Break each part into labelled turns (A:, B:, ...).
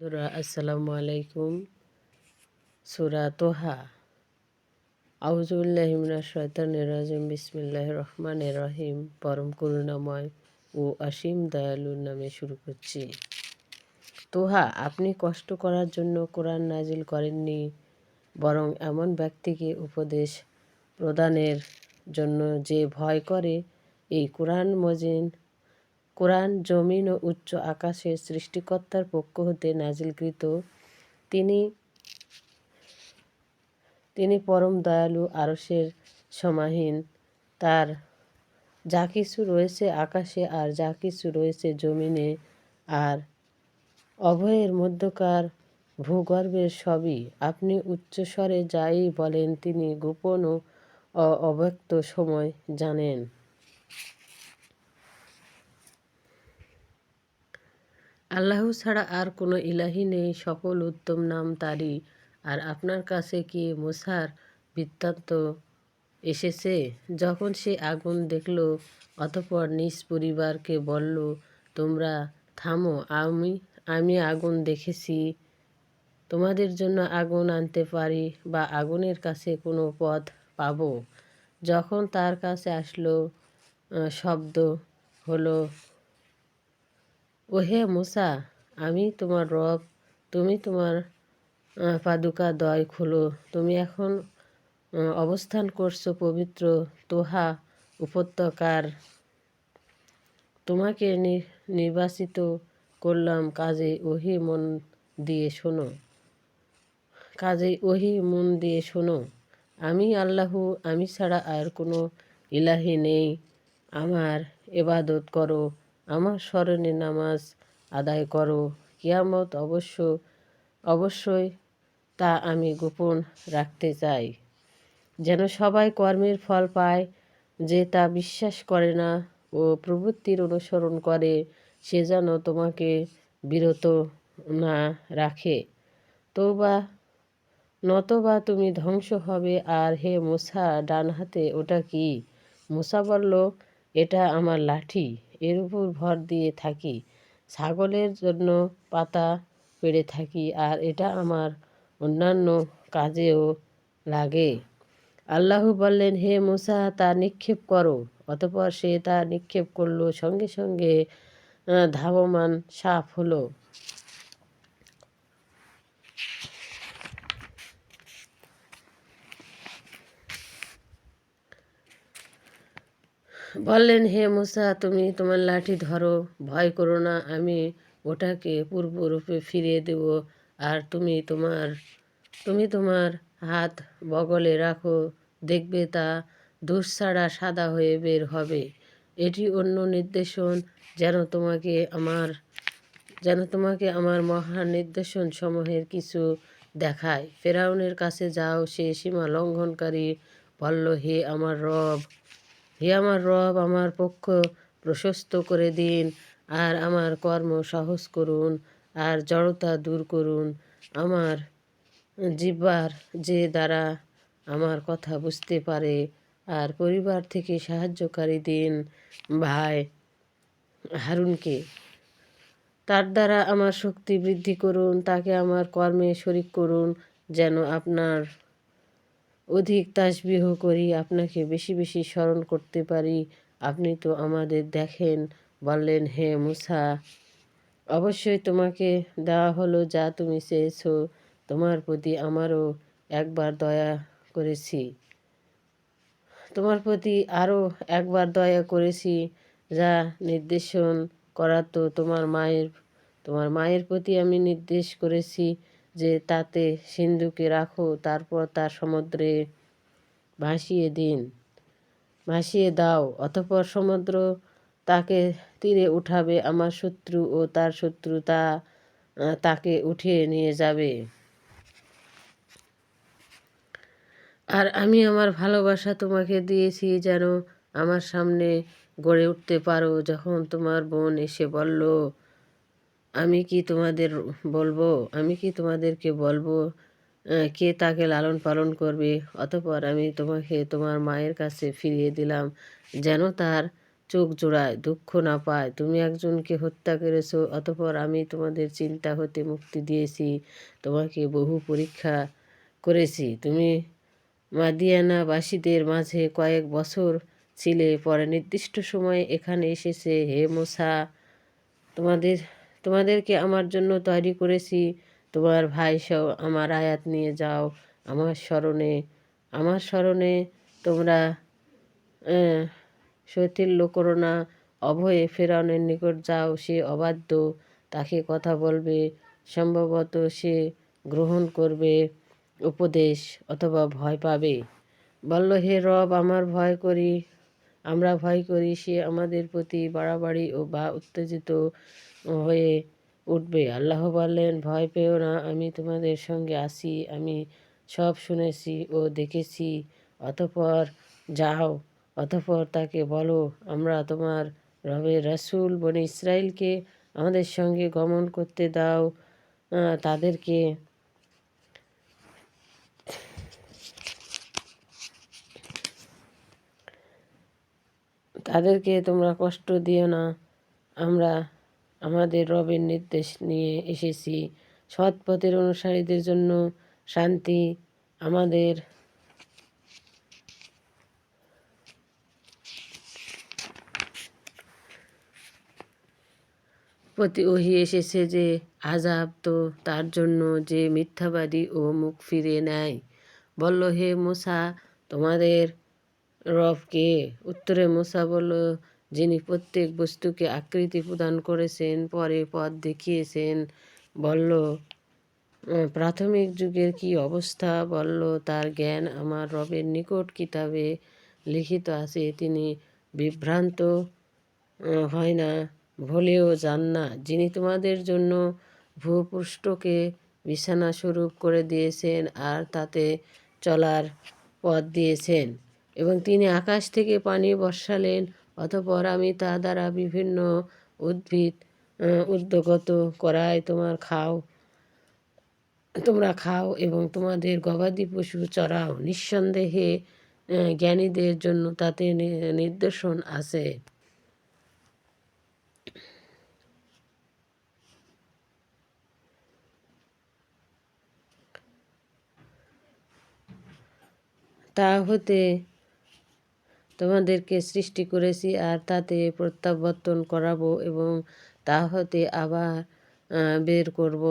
A: বন্ধুরা, আসসালামু আলাইকুম। সুরা তোহা। রহমান রহিম। পরম করুণাময় ও অসীম দয়ালুর নামে শুরু করছি। তোহা, আপনি কষ্ট করার জন্য কোরআন নাজিল করেননি, বরং এমন ব্যক্তিকে উপদেশ প্রদানের জন্য যে ভয় করে। এই কোরআন মজিন কোরআন, জমিন ও উচ্চ আকাশের সৃষ্টিকর্তার পক্ষ হতে নাজিলকৃত। তিনি তিনি পরম দয়ালু আরসের সমাহীন। তার যা কিছু রয়েছে আকাশে আর যা কিছু রয়েছে জমিনে আর অভয়ের মধ্যকার ভূগর্ভের সবই আপনি উচ্চস্বরে যাই বলেন তিনি গোপন ও অব্যক্ত সময় জানেন। আল্লাহ ছাড়া আর কোনো ইলাহি নেই, সকল উত্তম নাম তারই। আর আপনার কাছে কি মুসার বৃত্তান্ত এসেছে? যখন সে আগুন দেখল, অতপর নিজ পরিবারকে বলল, তোমরা থামো, আমি আমি আগুন দেখেছি। তোমাদের জন্য আগুন আনতে পারি বা আগুনের কাছে কোনো পথ পাব? যখন তার কাছে আসলো শব্দ হলো ওহে মুসা, আমি তোমার রব, তুমি তোমার পাদুকা দয় খোলো। তুমি এখন অবস্থান করছ পবিত্র তোহা উপত্যকার। তোমাকে নির্বাচিত করলাম কাজে ওহি মন দিয়ে শোনো। কাজে ওহি মন দিয়ে শোনো। আমি আল্লাহু, আমি ছাড়া আর কোনো ইলাহি নেই। আমার এবাদত করো। আমার স্মরণে নামাজ আদায় করো। কিয়ামত অবশ্য, অবশ্যই তা আমি গোপন রাখতে চাই। যেন সবাই কর্মের ফল পায়, যে তা বিশ্বাস করে না ও প্রবৃত্তির অনুসরণ করে, সে যেন তোমাকে বিরত না রাখে। বা নতবা তুমি ধ্বংস হবে, আর হে মুসা ডান হাতে ওটা কি? মুসা বলল, এটা আমার লাঠি। এর উপর ভর দিয়ে থাকি। ছাগলের জন্য পাতা পেড়ে থাকি আর এটা আমার অন্যান্য কাজেও লাগে। আল্লাহ বললেন, হে মোসা, তা নিক্ষেপ করো। অতপর সে তা নিক্ষেপ করল। সঙ্গে সঙ্গে ধাবমান সাফ হলো। বললেন, হে মুসা, তুমি তোমার লাঠি ধরো, ভয় করো না, আমি ওটাকে পূর্বরূপে ফিরিয়ে দেব, আর তুমি তোমার তুমি তোমার হাত বগলে রাখো, দেখবে তা দুঃসাড়া সাদা হয়ে বের হবে। এটি অন্য নির্দেশন, যেন তোমাকে আমার, যেন তোমাকে আমার মহান নির্দেশন সমূহের কিছু দেখায়। ফেরাউনের কাছে যাও, সে সীমা লঙ্ঘনকারী বলল, হে আমার রব হে আমার রব, আমার পক্ষ প্রশস্ত করে দিন, আর আমার কর্ম সহজ করুন, আর জড়তা দূর করুন। আমার জিব্বার যে দ্বারা আমার কথা বুঝতে পারে, আর পরিবার থেকে সাহায্যকারী দিন, ভাই হারুনকে। তার দ্বারা আমার শক্তি বৃদ্ধি করুন, তাকে আমার কর্মে শরিক করুন, যেন আপনার অধিক তাসবিহ করি, আপনাকে বেশি বেশি স্মরণ করতে পারি। আপনি তো আমাদের দেখেন, বললেন, হে মুসা, অবশ্যই তোমাকে দেওয়া হলো যা তুমি চেয়েছ। তোমার প্রতি আমারও একবার দয়া করেছি। তোমার প্রতি আরও একবার দয়া করেছি। যা নির্দেশন করা তো তোমার মায়ের তোমার মায়ের প্রতি আমি নির্দেশ করেছি। যে তাতে সিন্ধুকে রাখো, তারপর তার সমুদ্রে ভাসিয়ে দিন। ভাসিয়ে দাও, অতপর সমুদ্র তাকে তীরে উঠাবে, আমার শত্রু ও তার শত্রু তা তাকে উঠিয়ে নিয়ে যাবে। আর আমি আমার ভালোবাসা তোমাকে দিয়েছি যেন আমার সামনে গড়ে উঠতে পারো, যখন তোমার বোন এসে বলল আমি কি তোমাদের বলব? আমি কি তোমাদেরকে বলব কে তাকে লালন পালন করবে? অতপর আমি তোমাকে তোমার মায়ের কাছে ফিরিয়ে দিলাম, যেন তার চোখ জোড়ায় দুঃখ না পায়। তুমি একজনকে হত্যা করেছ, অতপর আমি তোমাদের চিন্তা হতে মুক্তি দিয়েছি, তোমাকে বহু পরীক্ষা করেছি। তুমি মাদিয়ানাবাসীদের মাঝে কয়েক বছর ছিলে, পরে নির্দিষ্ট সময়ে এখানে এসেছে। হে মোসা তোমাদের তোমাদেরকে আমার জন্য তৈরি করেছি। তোমার ভাই সহ আমার আয়াত নিয়ে যাও আমার স্মরণে। আমার স্মরণে তোমরা শৈথিল্য করো না অভয়ে ফেরাউনের নিকট যাও, সে অবাধ্য, তাকে কথা বলবে, সম্ভবত সে গ্রহণ করবে উপদেশ অথবা ভয় পাবে। বলল, হে রব, আমার ভয় করি, আমরা ভয় করি, সে আমাদের প্রতি বাড়াবাড়ি ও বা, উত্তেজিত হয়ে উঠবে। আল্লাহ বললেন, ভয় পেও না, আমি তোমাদের সঙ্গে আসি আমি সব শুনেছি ও দেখেছি। অতপর যাও, অতপর তাকে বলো, আমরা তোমার রবের রাসুল, বনে ইসরায়েলকে আমাদের সঙ্গে গমন করতে দাও তাদেরকে তাদেরকে তোমরা কষ্ট দিও না, আমরা আমাদের রবের নির্দেশ নিয়ে এসেছি। সৎ পথের অনুসারীদের জন্য শান্তি আমাদের প্রতি ওহি এসেছে যে আজাব তো তার জন্য যে মিথ্যাবাদী ও মুখ ফিরে নেয়। বলল, হে মুসা, তোমাদের রবকে? উত্তরে মুসা বলল যিনি প্রত্যেক বস্তুকে আকৃতি প্রদান করেছেন, পরে পথ দেখিয়েছেন, বলল প্রাথমিক যুগের কি অবস্থা? বলল, তার জ্ঞান আমার রবের নিকট কিতাবে লিখিত আছে। তিনি বিভ্রান্ত হয় না, ভুলেও যান না। যিনি তোমাদের জন্য ভূপৃষ্ঠকে বিছানা স্বরূপ করে দিয়েছেন আর তাতে চলার পথ দিয়েছেন এবং তিনি আকাশ থেকে পানি বর্ষালেন অতপর আমি তা দ্বারা বিভিন্ন উদ্ভিদ উদ্যোগত করায় তোমার খাও। তোমরা খাও এবং তোমাদের গবাদি পশু চড়াও নিঃসন্দেহে জ্ঞানীদের জন্য তাতে নির্দেশন আছে। তা হতে তোমাদেরকে সৃষ্টি করেছি আর তাতে প্রত্যাবর্তন করাবো এবং তা হতে আবার বের করব।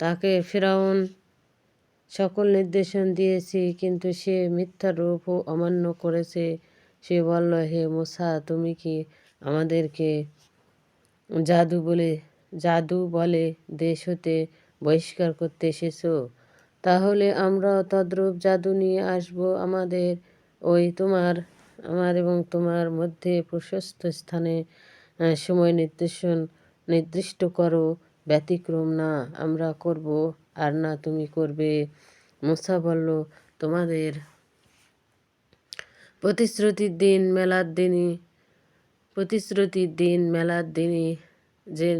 A: তাকে ফেরাউন সকল নির্দেশন দিয়েছি, কিন্তু সে মিথ্যা রূপ ও অমান্য করেছে। সে বলল, হে মোসা, তুমি কি আমাদেরকে জাদু বলে জাদু বলে দেশ হতে বহিষ্কার করতে এসেছ? তাহলে আমরা তদ্রূপ জাদু নিয়ে আসব আমাদের ওই তোমার আমার এবং তোমার মধ্যে প্রশস্ত স্থানে সময় নির্দেশন নির্দিষ্ট করো, ব্যতিক্রম না আমরা করব আর না তুমি করবে। মুসা বলল, তোমাদের প্রতিশ্রুতির দিন মেলার দিনই, প্রতিশ্রুতির দিন মেলার দিনই যে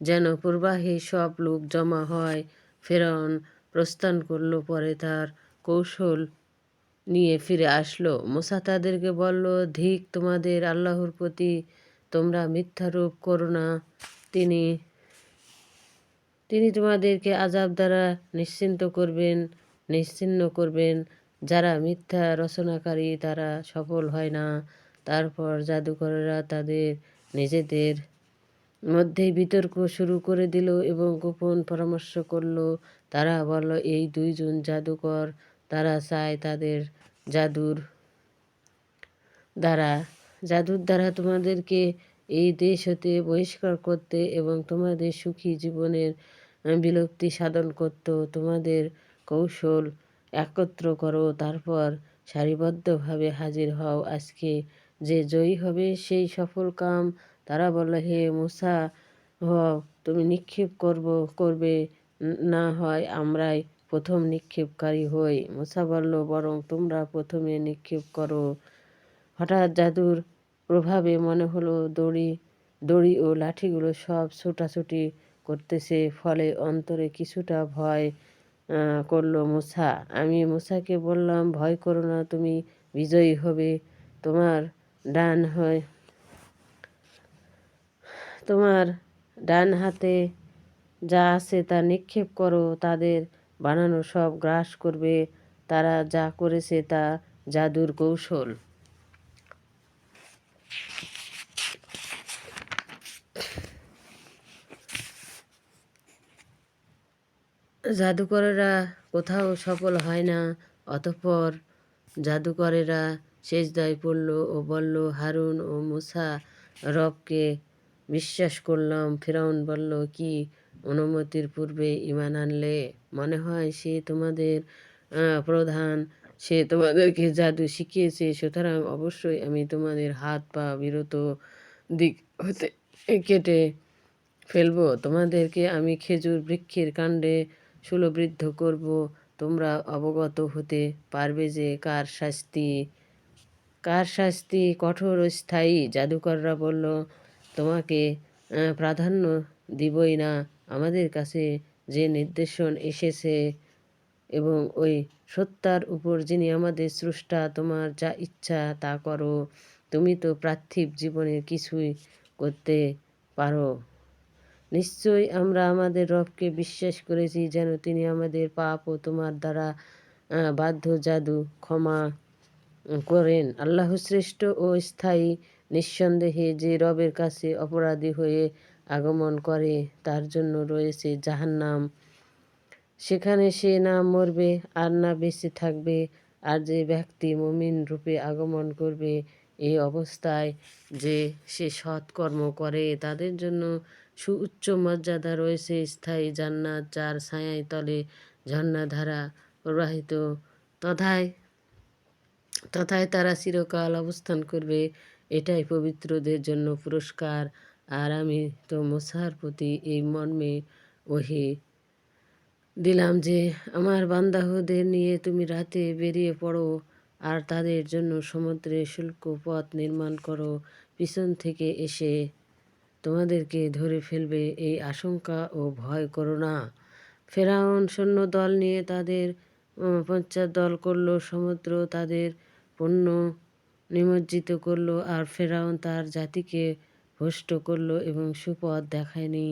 A: যেন পূর্বাহী সব লোক জমা হয়। ফেরন প্রস্থান করল, পরে তার কৌশল নিয়ে ফিরে আসলো। মোসা তাদেরকে বলল, ধিক তোমাদের আল্লাহর প্রতি, তোমরা মিথ্যারূপ করো না। তিনি তিনি তোমাদেরকে আজাব দ্বারা নিশ্চিন্ত করবেন, নিশ্চিন্ন করবেন। যারা মিথ্যা রচনাকারী, তারা সফল হয় না। তারপর জাদুকরেরা তাদের নিজেদের মধ্যেই বিতর্ক শুরু করে দিল এবং গোপন পরামর্শ করল। তারা বলল, এই দুইজন জাদুকর তারা চায় তাদের জাদুর দ্বারা। জাদুর দ্বারা তোমাদেরকে এই দেশ হতে বহিষ্কার করতে এবং তোমাদের সুখী জীবনের বিলুপ্তি সাধন করত তোমাদের কৌশল একত্র করো, তারপর সারিবদ্ধভাবে হাজির হও। আজকে যে জয়ী হবে সেই সফল কাম তারা বলল হে মুসা, হও, তুমি নিক্ষেপ করব, করবে না হয় আমরাই প্রথম নিক্ষেপকারী হই। মুসা বলল, বরং তোমরা প্রথমে নিক্ষেপ করো। হঠাৎ জাদুর প্রভাবে মনে হলো দড়ি দড়ি ও লাঠিগুলো সব ছোটাছুটি করতেছে, ফলে অন্তরে কিছুটা ভয় করল মুসা। আমি মুসাকে বললাম, ভয় করো না, তুমি বিজয়ী হবে। তোমার ডান হয়, তোমার ডান হাতে যা আছে তা নিক্ষেপ করো। তাদের বানানো সব গ্রাস করবে, তারা যা করেছে তা জাদুর কৌশল। জাদুকরেরা কোথাও সফল হয় না, অতঃপর জাদুকরেরা সেজদায় পড়ল ও বলল, হারুন ও মুসা রবকে বিশ্বাস করলাম। ফেরাউন বলল, কি অনুমতির পূর্বে ইমান আনলে মনে হয় সে তোমাদের প্রধান। সে তোমাদেরকে জাদু শিখিয়েছে, সুতরাং অবশ্যই আমি তোমাদের হাত পা বিরত দিক হতে কেটে ফেলব। তোমাদেরকে আমি খেজুর বৃক্ষের কাণ্ডে সুলবৃদ্ধ করব। তোমরা অবগত হতে পারবে যে কার শাস্তি কার শাস্তি কঠোর স্থায়ী। জাদুকররা বলল, তোমাকে প্রাধান্য দিবই না। আমাদের কাছে যে নির্দেশন এসেছে এবং ওই সত্তার উপর যিনি আমাদের স্রষ্টা, তোমার যা ইচ্ছা তা করো। তুমি তো পার্থিব জীবনে কিছুই করতে পারো। নিশ্চয়ই আমরা আমাদের রবকে বিশ্বাস করেছি যেন তিনি আমাদের পাপ ও তোমার দ্বারা বাধ্য জাদু ক্ষমা করেন। আল্লাহ শ্রেষ্ঠ ও স্থায়ী নিঃসন্দেহে যে রবের কাছে অপরাধী হয়ে আগমন করে, তার জন্য রয়েছে জাহান্নাম। সেখানে সে না মরবে, আর না বেঁচে থাকবে, আর যে ব্যক্তি মুমিন রূপে আগমন করবে এই অবস্থায় যে সে সৎকর্ম করে, তাদের জন্য সুউচ্চ মর্যাদা রয়েছে স্থায়ী জান্নাত, যার ছায়ায় তলে ঝর্ণাধারা প্রবাহিত। তথায় তথায় তারা চিরকাল অবস্থান করবে এটাই পবিত্রদের জন্য পুরস্কার। আর আমি তো মোসার প্রতি এই মর্মে ওহি দিলাম যে, আমার বান্দাহদের নিয়ে তুমি রাতে বেরিয়ে পড়ো আর তাদের জন্য সমুদ্রে শুল্ক পথ নির্মাণ করো। পিছন থেকে এসে তোমাদেরকে ধরে ফেলবে, এই আশঙ্কা ও ভয় করো না। ফেরাউন সৈন্য দল নিয়ে তাদের পঞ্চাশ দল করল। সমুদ্র তাদের পণ্য নিমজ্জিত করল আর ফেরাউন তার জাতিকে ভ্রষ্ট করল এবং সুপথ দেখায়নি।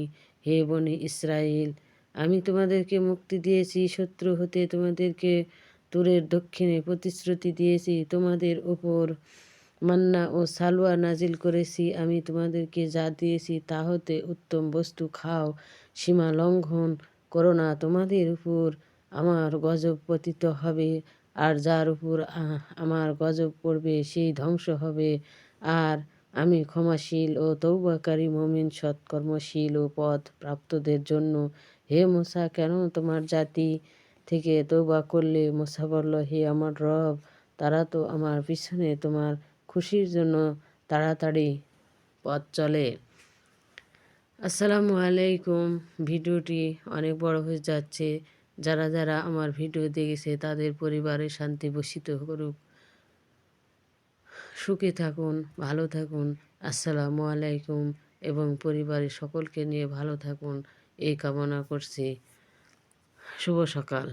A: হে বনে ইসরায়েল আমি তোমাদেরকে মুক্তি দিয়েছি, শত্রু হতে তোমাদেরকে তুরের দক্ষিণে প্রতিশ্রুতি দিয়েছি, তোমাদের ওপর মান্না ও সালোয়া নাজিল করেছি, আমি তোমাদেরকে যা দিয়েছি তা হতে উত্তম বস্তু খাও, সীমা লঙ্ঘন করো না, তোমাদের উপর আমার গজব পতিত হবে। আর যার উপর আমার গজব পড়বে সেই ধ্বংস হবে। আর আমি ক্ষমাশীল ও তৌবাকারী মমিন, সৎকর্মশীল ও পথ প্রাপ্তদের জন্য। হে মোসা, কেন তোমার জাতি থেকে তৌবা করলে? মোসা বলল, হে আমার রব, তারা তো আমার পিছনে তোমার খুশির জন্য তাড়াতাড়ি পথ চলে। আসসালামু আলাইকুম। ভিডিওটি অনেক বড় হয়ে যাচ্ছে। যারা যারা আমার ভিডিও দেখেছে, তাদের পরিবারে শান্তি বসিত করুক। সুখে থাকুন, ভালো থাকুন। আসসালামু আলাইকুম এবং পরিবারের সকলকে নিয়ে ভালো থাকুন। এই কামনা করছি। শুভ সকাল।